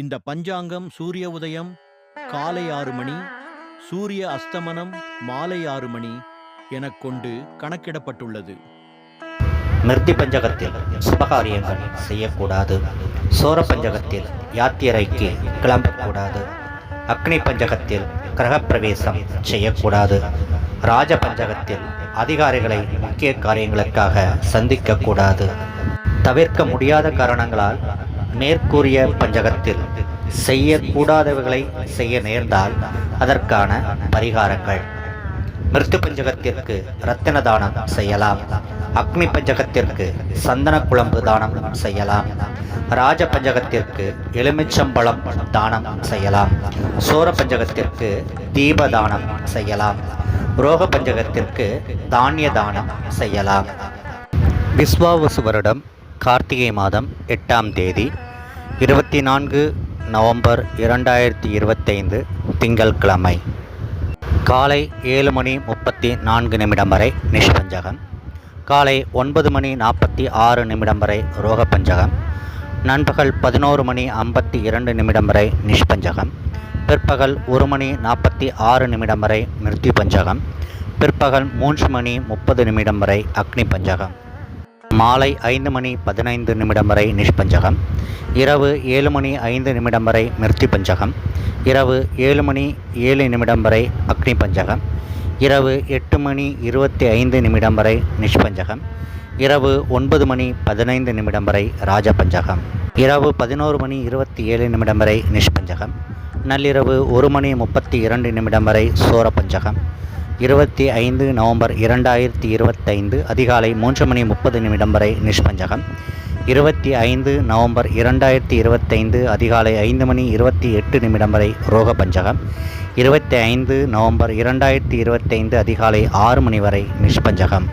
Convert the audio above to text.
இந்த பஞ்சாங்கம் சூரிய உதயம் காலை ஆறு மணி சூரிய அஸ்தமனம் மாலை ஆறு மணி எனக் கொண்டு கணக்கிடப்பட்டுள்ளது. மிருத்தி பஞ்சகத்தில் சுபகாரியங்கள் செய்யக்கூடாது. சோர பஞ்சகத்தில் யாத்திரைக்கு கிளம்பக்கூடாது. அக்னி பஞ்சகத்தில் கிரகப்பிரவேசம் செய்யக்கூடாது. ராஜ பஞ்சகத்தில் அதிகாரிகளை முக்கிய காரியங்களுக்காக சந்திக்கக்கூடாது. தவிர்க்க முடியாத காரணங்களால் மேற்கூறிய பஞ்சகத்தில் செய்யக்கூடாதவைகளை செய்ய நேர்ந்தால் அதற்கான பரிகாரங்கள். மிருத்து பஞ்சகத்திற்கு ரத்தின தானம் செய்யலாம். அக்னி பஞ்சகத்திற்கு சந்தன குழம்பு தானம் செய்யலாம். ராஜ பஞ்சகத்திற்கு எலுமிச்சம்பழம் தானம் செய்யலாம். சோர பஞ்சகத்திற்கு தீப தானம் செய்யலாம். ரோக பஞ்சகத்திற்கு தானிய தானம் செய்யலாம். விஸ்வாவசு வருடம் கார்த்திகை மாதம் எட்டாம் தேதி இருபத்தி நான்கு நவம்பர் இரண்டாயிரத்தி இருபத்தைந்து திங்கட்கிழமை காலை ஏழு மணி முப்பத்தி நான்கு நிமிடம் வரை நிஷ்பஞ்சகம். காலை ஒன்பது மணி நாற்பத்தி ஆறு நிமிடம் வரை ரோக பஞ்சகம் நண்பகல் பதினோரு மணி ஐம்பத்தி இரண்டு நிமிடம் வரை நிஷ்பஞ்சகம். பிற்பகல் ஒரு மணி நாற்பத்தி ஆறு நிமிடம் வரை மிருத்யு பஞ்சகம் பிற்பகல் மூன்று மணி முப்பது நிமிடம் வரை அக்னி பஞ்சகம் மாலை ஐந்து மணி பதினைந்து நிமிடம் வரை நிஷ்பஞ்சகம். இரவு ஏழு மணி ஐந்து நிமிடம் வரை மிருத்தி பஞ்சகம். இரவு ஏழு மணி ஏழு நிமிடம் வரை அக்னி பஞ்சகம். இரவு எட்டு மணி இருபத்தி ஐந்து நிமிடம் வரை நிஷ்பஞ்சகம். இரவு ஒன்பது மணி பதினைந்து நிமிடம் வரை ராஜ பஞ்சகம் இரவு பதினோரு மணி இருபத்தி ஏழு நிமிடம் வரை நிஷ்பஞ்சகம். நள்ளிரவு ஒரு மணி முப்பத்தி இரண்டு நிமிடம் வரை சோர பஞ்சகம் இருபத்தி ஐந்து நவம்பர் இரண்டாயிரத்தி இருபத்தைந்து அதிகாலை மூன்று மணி முப்பது நிமிடம் வரை நிஷ்பஞ்சகம். இருபத்தி ஐந்து நவம்பர் இரண்டாயிரத்தி இருபத்தைந்து அதிகாலை ஐந்து மணி இருபத்தி எட்டு நிமிடம் வரை ரோக பஞ்சகம் இருபத்தி ஐந்து நவம்பர் இரண்டாயிரத்தி இருபத்தைந்து அதிகாலை ஆறு மணி வரை நிஷ்பஞ்சகம்.